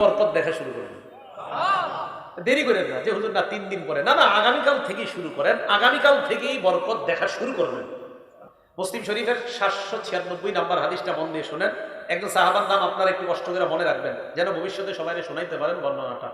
বরকত দেখা শুরু করবেন দেরি করেন না যে হুজুর না তিন দিন পরে। না না, আগামীকাল থেকেই শুরু করেন। আগামীকাল থেকেই বরকত দেখা শুরু করবেন। মুসলিম শরীফের সাতশো ছিয়ানব্বই নাম্বার হাদিসটা মন দিয়ে শোনেন। একজন সাহাবার নাম আপনারা একটু কষ্ট করে মনে রাখবেন। যেন ভবিষ্যতে সবাই শোনাইতে পারেন বর্ণনাটা।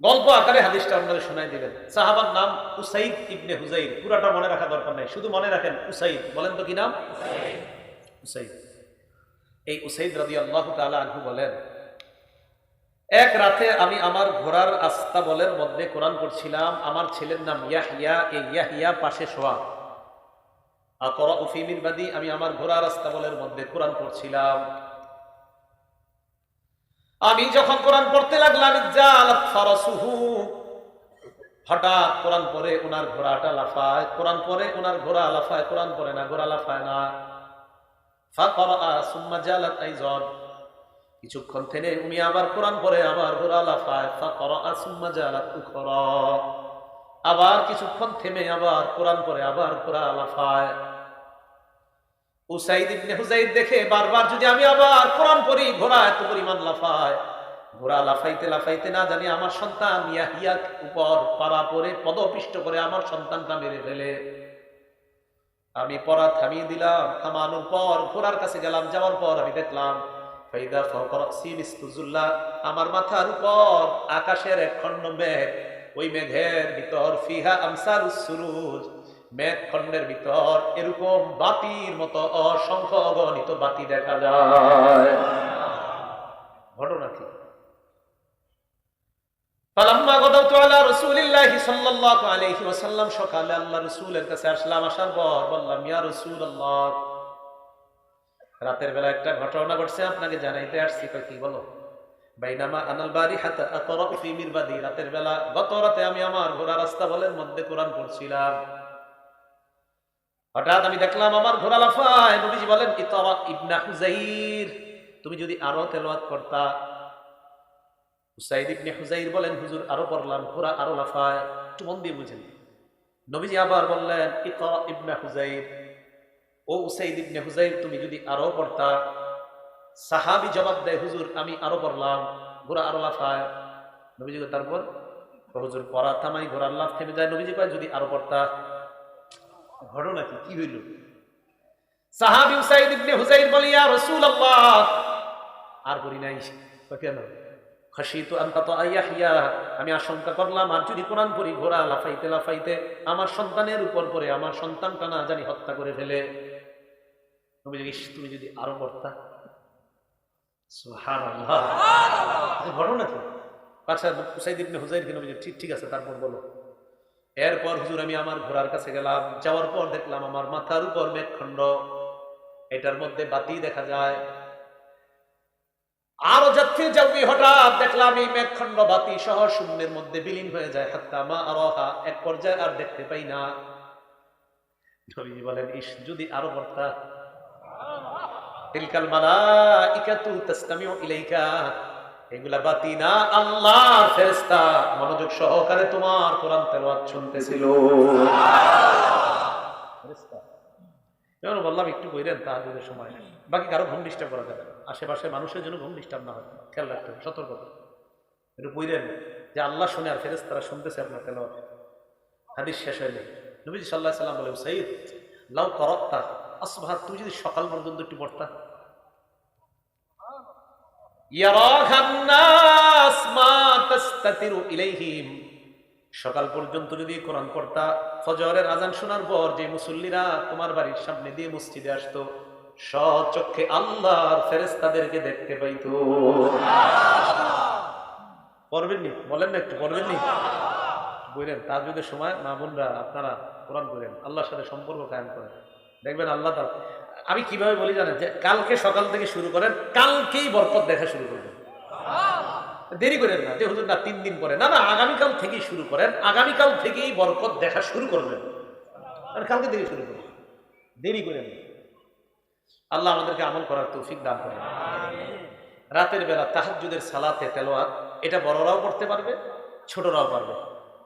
গল্প আকারে হাদিসটা আপনাদের শোনাই দিবেন সাহাবার নাম উসাইদ ইবনে হুজাইর। পুরাটা মনে রাখা দরকার নাই। শুধু মনে রাখেন উসাইদ। বলেন তো কি নাম? উসাইদ। এই উসাইদ রাজি আল্লাহ তালা আনহু বলেন এক রাতে আমি আমার ঘোড়ার আস্তা বলের মধ্যে কোরআন করছিলাম আমার ছেলের নাম ইয়াহিয়া এই ইয়াহিয়া পাশে শোয়া। আকরা উফিমির বাদি, আমি আমার ঘোড়ার আস্তা বলের মধ্যে কোরআন পড়ছিলাম। আমি যখন কোরআন পড়তে লাগলাম হঠাৎ কোরআন পরে ওনার ঘোড়াটা লাফায়, কোরআন পরে ওনার ঘোড়া লাফায়, কোরআন পরে না, ঘোড়া লাফায় না। কিছুক্ষণ থেমে উনি আবার কোরআন পরে আবার আবার কিছুক্ষণ থেমে আবার কোরআন পরে আবার ঘোড়া লাফায়। উসাইদ ইবনে হুজাইদ দেখে বারবার যদি আমি আবার কোরআন পড়ি, ঘোড়া এত পরিমাণ লাফায়। ঘোড়া লাফাইতে লাফাইতে না জানি আমার সন্তান ইয়াহিয়া উপর পাড়া পরে, পদপিষ্ট করে আমার সন্তানটা মেরে ফেলে। আমি পড়া থামিয়ে দিলাম, থামানোর পর ঘোড়ার কাছে গেলাম, যাওয়ার পর আমি দেখলাম ফাইদা ফাওকা রাসি আমার মাথার উপর আকাশের এক খণ্ড মেঘ, ওই মেঘের ভিতর ফিহা আমসারুস সুরুজ। মেঘ খণ্ডের ভিতর এরকম বাতির মতো অসংখ্য অগণিত বাতি দেখা যায়। ঘটনা কি? ফালাম্মা গদাউতু আলা রাসূলিল্লাহি সাল্লাল্লাহু আলাইহি ওয়াসাল্লাম, সকালে আল্লাহ রাসূলের কাছে আসলাম, আসার পর বললাম, ইয়া রাসূলুল্লাহ রাতের বেলা একটা ঘটনা ঘটছে, আপনাকে জানাইতে আসছি কি বলো? বাইনামা আনাল বারি হাতা মিরবাদি। রাতের বেলা, গত রাতে আমি আমার ঘোড়া রাস্তা বলের মধ্যে কোরআন পড়ছিলাম। হঠাৎ আমি দেখলাম আমার ঘোড়া লাফায়। নবীজি বলেন, ইতরা ইবনা হুজাইর। তুমি যদি আরও তেলাওয়াত করতা হুসাইদ ইবনে হুজাইর বলেন, হুজুর, আরও পড়লাম, ঘোড়া আরও লাফায়। একটু মন দিয়ে বুঝেন। নবীজি আবার বললেন, ইতরা ইবনা হুজাইর। ও উসাইদ ইবনে হুজাইর তুমি যদি আরও পড়তা। সাহাবি জবাব দেয়, হুজুর, আমি আরও পড়লাম। ঘোড়া আরও লাফায়। নবীজি তারপর? হুজুর, পড়া থামাই ঘোড়ার লাফ থেমে যায়। নবীজি কয়, যদি আরও পড়তা। ঘটনা কি? কি হইল? সাহাবি উসাইদ ইবনে হুজাইর বলে, ইয়া রাসূলুল্লাহ! আর করি নাই। কেন? খাসিতু আন তাতাইয়াহিয়া আমি আশঙ্কা করলাম, আর যদি কোরআন পড়ি, ঘোড়া লাফাইতে লাফাইতে আমার সন্তানের উপর পড়ে, আমার সন্তানটা না জানি হত্যা করে ফেলে। তুমি যদি ইস, তুমি যদি আরও এই ঘটনা কি? আচ্ছা উসাইদ ইবনে হুজাইর কেন ঠিক ঠিক আছে তারপর বলো। এরপর হুজুর আমি আমার ঘোড়ার কাছে গেলাম। যাওয়ার পর দেখলাম আমার মাথার উপর মেঘখণ্ড। এটার মধ্যে বাতি দেখা যায়। আরও যাত্রী যাবি হঠাৎ দেখলাম এই মেঘখণ্ড বাতি সহ শূন্যের মধ্যে বিলীন হয়ে যায়। হাত্তা মা আরোহা এক পর্যায়ে আর দেখতে পাই না। নবীজি বলেন ইস যদি আরও বর্তা তিলকাল মালাইকাতু তাসতামিউ ইলাইকা। এগুলা বাতি না আল্লাহর ফেরেশতা। মনোযোগ সহকারে তোমার কোরআন তেলাওয়াত শুনতেছিল। ফেরেশতা। যেমন বললাম, একটু কইরেন তাহাজুদের সময়। বাকি কারও ঘুম ডিস্টার্ব করা যাবে। আশেপাশে মানুষের জন্য ঘুম ডিস্টার্ব না হয়। খেয়াল রাখতে হবে সতর্কতা একটু কইরেন যে আল্লাহ শুনে আর ফেরেস তারা শুনতেছে আপনার তেলাওয়াত। হাদিস শেষ হয়নি। নবীজি সাল্লাহ সাল্লাম বলে সাইদ, লাউ করত্তা আসবাহ তুমি যদি সকাল পর্যন্ত একটু পড়তা। সকাল পর্যন্ত যদি কোরআন পড়তা ফজরের আজান শোনার পর যে মুসল্লিরা তোমার বাড়ির সামনে দিয়ে মসজিদে আসতো সচক্ষে আল্লাহর ফেরেস্তাদেরকে দেখতে পাইতো। পড়বেননি? বলেন না একটু পড়বেননি? বললেন তার যদি সময় না বোনরা আপনারা কোরআন করেন আল্লাহর সাথে সম্পর্ক কায়েম করেন। দেখবেন আল্লাহ তার আমি কীভাবে বলি জানেন যে, কালকে সকাল থেকে শুরু করেন, কালকেই বরকত দেখা শুরু করবেন। দেরি করেন না, যে হুজুর না, তিন দিন পরে। না না, আগামীকাল থেকেই শুরু করেন, আগামীকাল থেকেই বরকত দেখা শুরু করবেন। আর কালকে থেকে শুরু করবেন। দেরি করেন আল্লাহ আমাদেরকে আমল করার তৌফিক দান করেন। রাতের বেলা তাহাজ্জুদের সালাতে তেলোয়াত এটা বড়রাও পড়তে পারবে, ছোটরাও পারবে।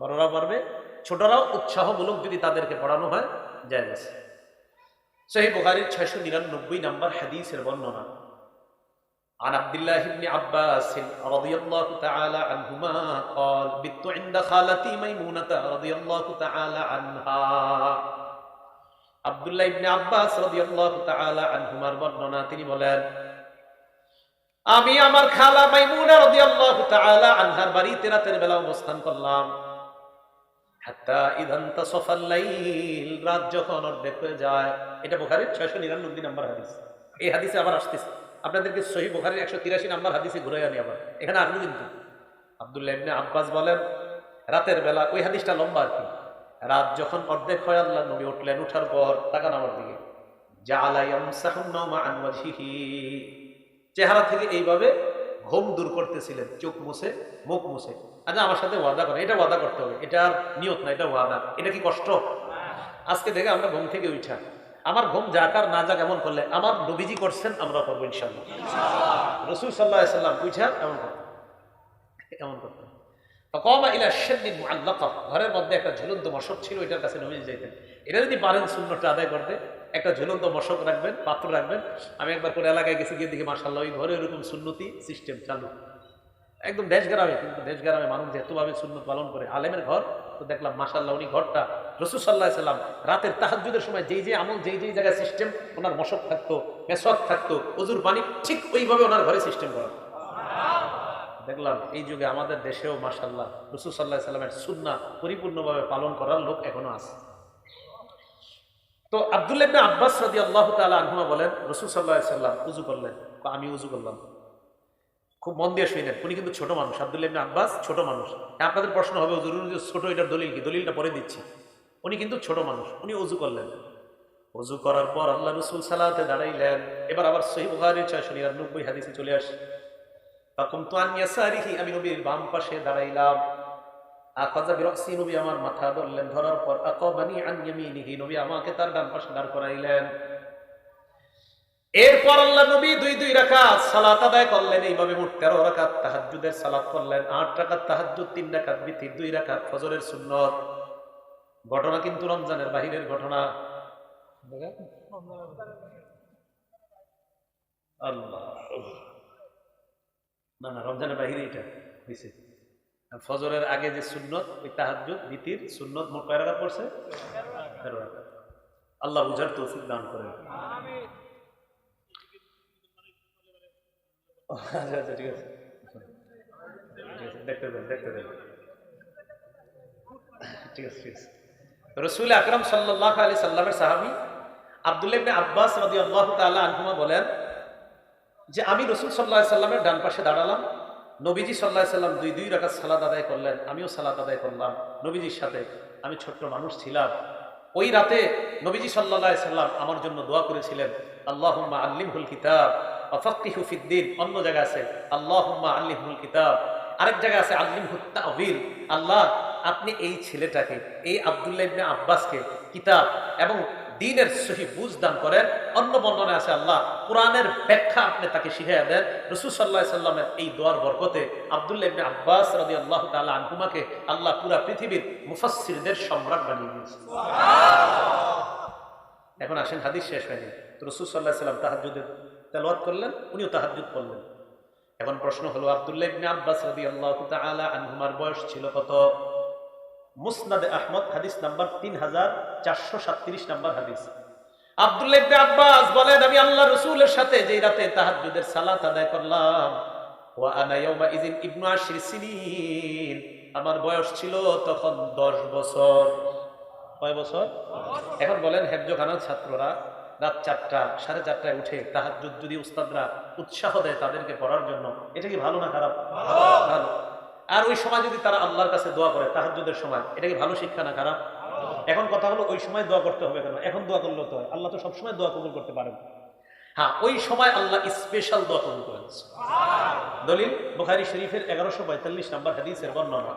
বড়রাও পারবে, ছোটরাও উৎসাহমূলক যদি তাদেরকে পড়ানো হয় যায় আছে। সেই বোখারির ছয়শো নিরানব্বই নাম্বার হাদিসের বর্ণনা عن عبد الله بن عباس رضي الله تعالى عنهما قال بت عند خالتي ميمونة رضي الله تعالى عنها আব্দুল্লাহ ইবনে আব্বাস রাদিয়াল্লাহু তাআলা আনহুমার বর্ণনা তিনি বলেন আমি আমার খালা মাইমুনা রাদিয়াল্লাহু তাআলা আনহার বাড়িতে রাতের বেলা অবস্থান করলাম রাত যখন অর্ধেক হয়ে যায়, এটা বুখারীর 699 নম্বর হাদিস। এই হাদিসে আবার আসতেছে। আপনাদেরকে সহি বুখারীর 183 নম্বর হাদিসে ঘুরে আনি আবার। এখানে আসবে কিন্তু। আব্দুল্লাহ ইবনে আব্বাস বলেন, রাতের বেলা, ওই হাদিসটা লম্বা আর কি। রাত যখন অর্ধেক হয়, আল্লাহ নবী উঠলেন, উঠার পর তাকান আমার দিকে। নাওমা আন চেহারা থেকে এইভাবে ঘুম দূর করতেছিলেন চোখ মুছে মুখ মুছে। আচ্ছা আমার সাথে ওয়াদা করে এটা ওয়াদা করতে হবে এটা আর নিয়ত না এটা ওয়াদা। এটা কি কষ্ট? আজকে দেখে আমরা ঘুম থেকে উঠা। আমার ঘুম যাকার না যাক এমন করলে আমার নবীজি করছেন আমরা করব ইনশাল্লাহ রসুল সাল্লাহ সাল্লাম উঠা এমন করতো এমন করতেন কমা ইলা শেদ্দিন মুআল্লাকা। ঘরের মধ্যে একটা ঝুলন্ত মশক ছিল, এটার কাছে নবীজি যাইতেন। এটা যদি পারেন শূন্যটা আদায় করতে, একটা ঝুলন্ত মশক রাখবেন পাত্র রাখবেন। আমি একবার করে এলাকায় গেছি, গিয়ে দেখি মার্শাল্লাহ ওই ঘরে এরকম সুন্নতি সিস্টেম চালু। একদম দেশ গ্রামে, কিন্তু দেশ গ্রামে মানুষ যেহেতুভাবে সুন্নত পালন করে। আলেমের ঘর, তো দেখলাম মাসাল্লাহ উনি ঘরটা রসুল সাল্লাহ সাল্লাম রাতের তাহাজুদের সময় যেই যে আমল, যেই যেই জায়গায় সিস্টেম ওনার মশক থাকতো, মেসক থাকতো, অজুর পানি ঠিক ওইভাবে ওনার ঘরে সিস্টেম করা। দেখলাম এই যুগে আমাদের দেশেও মাসাল্লাহ রসুল সাল্লাহ সাল্লামের সুন্না পরিপূর্ণভাবে পালন করার লোক এখনও আছে। তো আব্দুল্লাহ আব্বাস রাদি আল্লাহ তালা আনহুমা বলেন, রসুল সাল্লাহ সাল্লাম উজু করলেন। বা আমি উজু করলাম। খুব মন দিয়ে শুনেন উনি কিন্তু ছোট মানুষ। আব্দুল্লাহ ইবনে আব্বাস ছোট মানুষ। আপনাদের প্রশ্ন হবে জরুরি যে ছোট এটার দলিল কি? দলিলটা পরে দিচ্ছি। উনি কিন্তু ছোট মানুষ, উনি উজু করলেন। উজু করার পর আল্লাহ রসুল সালাতে দাঁড়াইলেন। এবার আবার সহি বুখারি ছয়শো নিরানব্বই হাদিসে চলে আসে। তখন তো আনিয়াসারিহি আমি নবীর বাম পাশে দাঁড়াইলাম। আকাজা বিরসি নবী আমার মাথা ধরলেন ধরার পর আকাবানি আন ইয়ামিনিহি নবী আমাকে তার ডান পাশে দাঁড় করাইলেন। এরপর আল্লাহ নবী দুই দুই রাকাত সালাত আদায় করলেন এইভাবে মোট তেরো রাকাত তাহাজ্জুদের সালাত করলেন আট রাকাত তাহাজ্জুদ তিন রাকাত বিতির দুই রাকাত ফজরের সুন্নত। ঘটনা কিন্তু রমজানের বাহিরের ঘটনা। আল্লাহ। না না, রমজানের বাহিরে এটা দিছে ফজরের আগে যে সুন্নত, ওই তাহাজ্জুদ, বিতির সুন্নত মোট কয় রাকাত পড়ছে? আল্লাহ বুঝার তৌফিক দান করেন। আচ্ছা আচ্ছা ঠিক আছে। দেখতে দেখতে ঠিক আছে ঠিক আছে। রসুল আকরম সাল্লাহ আলী সাল্লামের সাহাবি আবদুল্লাহ ইবনে আব্বাস রাদি আল্লাহ তাআলা বলেন যে আমি রসুল সাল্লাহ সাল্লামের ডান পাশে দাঁড়ালাম, নবীজি সাল্লাহ সাল্লাম দুই দুই রাকাত সালাদ আদায় করলেন, আমিও সালাদ আদায় করলাম, নবীজির সাথে আমি ছোট্ট মানুষ ছিলাম। ওই রাতে নবীজি সাল্লাহ সাল্লাম আমার জন্য দোয়া করেছিলেন, আল্লাহুম্মা আল্লিমহুল কিতাব অফাক্কিহু ফিদ্দিন অন্য জায়গা আছে, আল্লাহুম্মা আল্লিমহুল কিতাব। আরেক জায়গায় আছে, আল্লিমহুত তাওয়িল আল্লাহ, আপনি এই ছেলেটাকে, এই আব্দুল্লাহ আব্বাসকে কিতাব এবং দিনের সহি বুঝ দান করেন। অন্য বর্ণনে আছে আল্লাহ কোরআনের ব্যাখ্যা আপনি তাকে শিখাইয়া দেন। রসুল সাল্লাহ সাল্লামের এই দোয়ার বরকতে আব্দুল্লাহ ইবনে আব্বাস রাদি আল্লাহ তাআলা আনহুমাকে আল্লাহ পুরা পৃথিবীর মুফাসসিরদের সম্রাট বানিয়ে দিয়েছে এখন আসেন হাদিস শেষ হয়নি। তো রসুল সাল্লাহ সাল্লাম তাহাজুদের তেলাওয়াত করলেন উনিও তাহাজুদ করলেন এখন প্রশ্ন হলো আব্দুল্লাহ ইবনে আব্বাস রাদিয়াল্লাহু তাআলা আনহুমার বয়স ছিল কত? মুসনাদ আহমদ, হাদিস নাম্বার তিন হাজার চারশো সাতত্রিশ নাম্বার হাদিস। আব্দুল্লাহ আব্বাস বলেন, আমি আল্লাহ রসুলের সাথে রাতে সালাত আদায় করলাম আমার বয়স ছিল তখন দশ বছর। কয় বছর? এখন বলেন, হেফজখানার ছাত্ররা রাত চারটা, সাড়ে চারটায় উঠে তাহাজ্জুদ যদি উস্তাদরা উৎসাহ দেয় তাদেরকে পড়ার জন্য, এটা কি ভালো না খারাপ? ভালো। আর ওই সময় যদি তারা আল্লাহর কাছে দোয়া করে তাহাজ্জুদের সময় এটা কি ভালো শিক্ষা না খারাপ এখন কথা হলো ওই সময় দোয়া করতে হবে কেন এখন দোয়া করলেও তো হয় আল্লাহ তো সবসময় দোয়া কবুল করতে পারেন হ্যাঁ ওই সময় আল্লাহ স্পেশাল দোয়া কবুল করেন দলিল বুখারী শরীফের এগারোশো পঁয়তাল্লিশ নম্বর হাদিসের বর্ণনা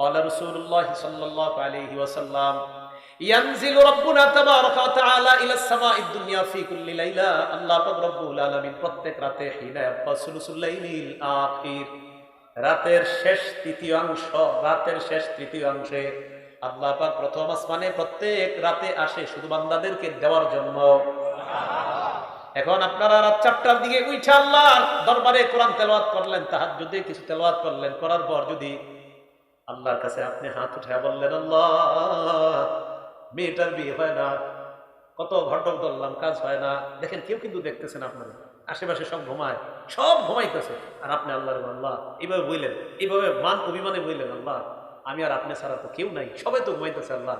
قال رسول الله صلى الله عليه وسلم ينزل ربنا تبارك وتعالى الى السماء الدنيا في كل ليله الله পাক রব্বুল আলামিন প্রত্যেক রাতে হিনা ইয়াবকা সুলুসুল লাইলিল আখির রাতের শেষ তৃতীয় অংশ, রাতের শেষ তৃতীয় অংশে আল্লাহ পাক প্রথম আসমানে প্রত্যেক রাতে আসে শুধু বান্দাদেরকে দেওয়ার জন্য। এখন আপনারা রাত চারটার দিকে উঠে আল্লাহর দরবারে কোরআন তেলাওয়াত করলেন তাহার যদি কিছু তেলাওয়াত করলেন, করার পর যদি আল্লাহর কাছে আপনি হাত উঠে বললেন, আল্লাহ, মেয়েটার বিয়ে হয় না, কত ঘটক ধরলাম, কাজ হয় না। দেখেন কেউ কিন্তু দেখতেছেন আপনারা আশেপাশে সব ঘুমায়, সব ঘুমাইতেছে। আর আপনি আল্লাহর আল্লাহ, এইভাবে বললেন এইভাবে মান অভিমানে বললেন আল্লাহ, আমি আর আপনি ছাড়া তো কেউ নাই সবাই তো ঘুমাইতেছে, আল্লাহ।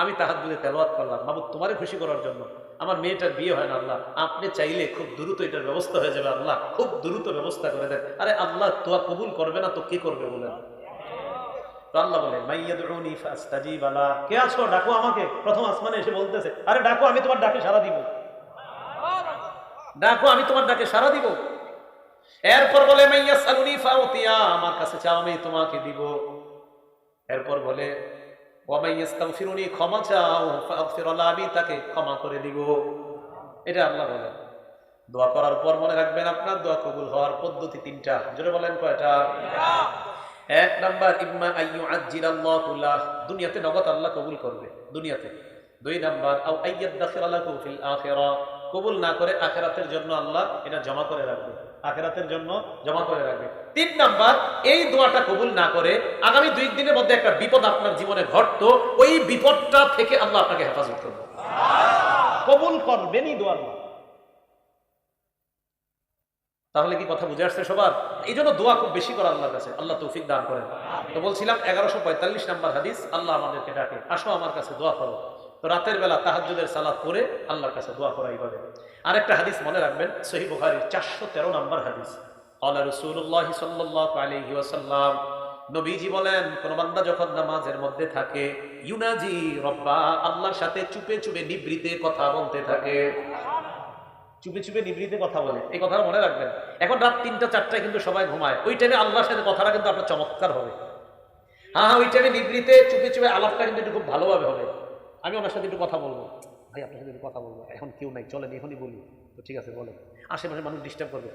আমি তাহার যদি তেলাওয়াত করলাম, বাবু, তোমারে খুশি করার জন্য। আমার মেয়েটার বিয়ে হয় না, আল্লাহ। আপনি চাইলে খুব দ্রুত এটার ব্যবস্থা হয়ে যাবে, আল্লাহ। খুব দ্রুত ব্যবস্থা করে দেন। আরে আল্লাহ তোয়া কবুল করবে না তো কি করবে বলেন? তো আল্লাহ বলে মাইয়াদউনি কে আছো ডাকো আমাকে। প্রথম আসমানে এসে বলতেছে, আরে ডাকো, আমি তোমার ডাকে সাড়া দিব। ডাকো আমি তোমার ডাকে সারা দিব। এরপর বলে মাইয়া সালুনি ফাউতিয়া আমার কাছে চাও আমি তোমাকে দিব। এরপর বলে ওয়ামাইয়াস্তাগফিরুনি ক্ষমা চাও ফাগফির লাহ, আমি তাকে ক্ষমা করে দিব। এটা আল্লাহ বলে। দোয়া করার পর মনে রাখবেন আপনার দোয়া কবুল হওয়ার পদ্ধতি তিনটা। জোরে বলেন কয়টা? এক নাম্বার ইম্মা আইয়ু আজ্জিলাল্লাহু লাহ। দুনিয়াতে নগদ আল্লাহ কবুল করবে দুনিয়াতে। দুই নাম্বার আও আইয়াদাখিরালাহু ফিল আখিরা। কবুল না করে আখিরাতের জন্য আল্লাহ এটা জমা করে রাখবে। আখিরাতের জন্য জমা করে রাখবে। তিন নাম্বার, এই দোয়াটা কবুল না করে আগামী দুই দিনের মধ্যে একটা বিপদ আপনার জীবনে ঘটতো, ওই বিপদটা থেকে আল্লাহ আপনাকে হেফাজত করবে। কবুল করবেনই দোয়ার তাহলে কি কথা বুঝে আসছে সবার? এই জন্য দোয়া খুব বেশি করা আল্লাহর কাছে। আল্লাহ তৌফিক দান করেন। তো বলছিলাম, এগারোশো পঁয়তাল্লিশ নাম্বার হাদিস, আল্লাহ আমাদেরকে ডাকে। আসো আমার কাছে দোয়া করো। রাতের বেলা তাহাজ্জুদের সালাত করে আল্লাহর কাছে দোয়া করা এইভাবে আরেকটা হাদিস মনে রাখবেন সহি বুখারির চারশো তেরো নম্বর হাদিস। আল্লাহ রসুল্লাহ সাল্লাহ আলহি ওয়াসাল্লাম, নবীজি বলেন, কোন বান্দা যখন নামাজের মধ্যে থাকে, ইউনাজি রব্বা, আল্লাহর সাথে চুপে চুপে নিবৃতে কথা বলতে থাকে। চুপে চুপে নিবৃতে কথা বলে, এই কথাটা মনে রাখবেন। এখন রাত তিনটা, চারটায় কিন্তু সবাই ঘুমায়। ওই টাইমে আল্লাহর সাথে কথাটা কিন্তু আপনার চমৎকার হবে। হ্যাঁ হ্যাঁ ওই টাইমে নিবৃতে, চুপে চুপে আলাপটা কিন্তু একটু খুব ভালোভাবে হবে। আমি ওনার সাথে একটু কথা বলব। ভাই, আপনার সাথে একটু কথা বলব। এখন কেউ নাই, চলেন, এখনই বলি। তো ঠিক আছে, বলেন। আশেপাশে মানুষ ডিস্টার্ব করবে।